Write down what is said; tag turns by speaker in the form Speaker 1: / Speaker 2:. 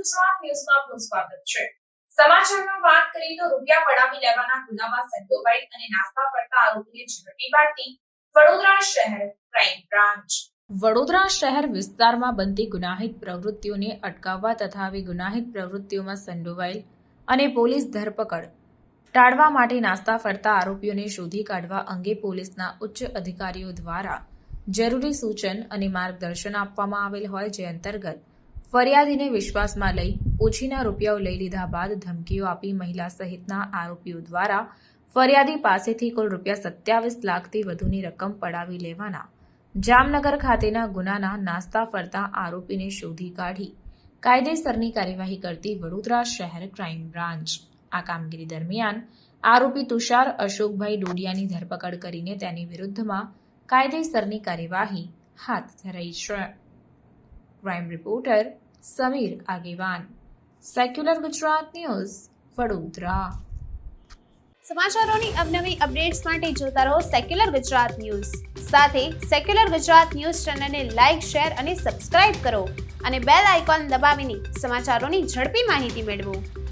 Speaker 1: આપનું સ્વાગત છે. સમાચારમાં વાત કરીએ તો રૂપિયા પડાવી લેવાના ગુનામાં સંડોવાઈ અને નાસ્તા ફરતા આરોપીને ઝડપી પાડતી વડોદરા શહેર ક્રાઇમ બ્રાન્ચ.
Speaker 2: વડોદરા શહેર વિસ્તારમાં બનતી ગુનાહિત પ્રવૃત્તિઓને અટકાવવા તથા આવી ગુનાહિત પ્રવૃત્તિઓમાં સંડોવાયેલ અને પોલીસ ધરપકડ ટાળવા માટે નાસ્તા ફરતા આરોપીઓને શોધી કાઢવા અંગે પોલીસના ઉચ્ચ અધિકારીઓ દ્વારા જરૂરી સૂચન અને માર્ગદર્શન આપવામાં આવેલ હોય જે અંતર્ગત ફરિયાદીને વિશ્વાસમાં લઈ ઓછીના રૂપિયાઓ લઈ લીધા બાદ ધમકીઓ આપી મહિલા સહિતના આરોપીઓ દ્વારા ફરિયાદી પાસેથી કુલ રૂપિયા સત્યાવીસ લાખથી વધુની રકમ પડાવી લેવાના. જામનગર ખાતેના ગુનાના નાસ્તા ફરતા આરોપીને શોધી કાઢી. કાયદેસરની કાર્યવાહી કરતી વડોદરા શહેર ક્રાઇમ બ્રાન્ચ. આ કામગીરી દરમિયાન આરોપી તુષાર અશોકભાઈ ડોડિયાની ધરપકડ કરીને તેની વિરુદ્ધમાં કાયદેસરની કાર્યવાહી હાથ ધરાઈ છે. ક્રાઇમ રિપોર્ટર સમીર આગેવાન સેક્યુલર ગુજરાત ન્યૂઝ વડોદરા
Speaker 3: સમાચારોની અવનવી અપડેટ્સ માટે જોતા રહો સેક્યુલર ગુજરાત ન્યૂઝ સાથે સેક્યુલર ગુજરાત ન્યૂઝ ચેનલને લાઇક શેર અને સબસ્ક્રાઇબ કરો અને બેલ આઇકોન દબાવીને સમાચારોની ઝડપી માહિતી મેળવો.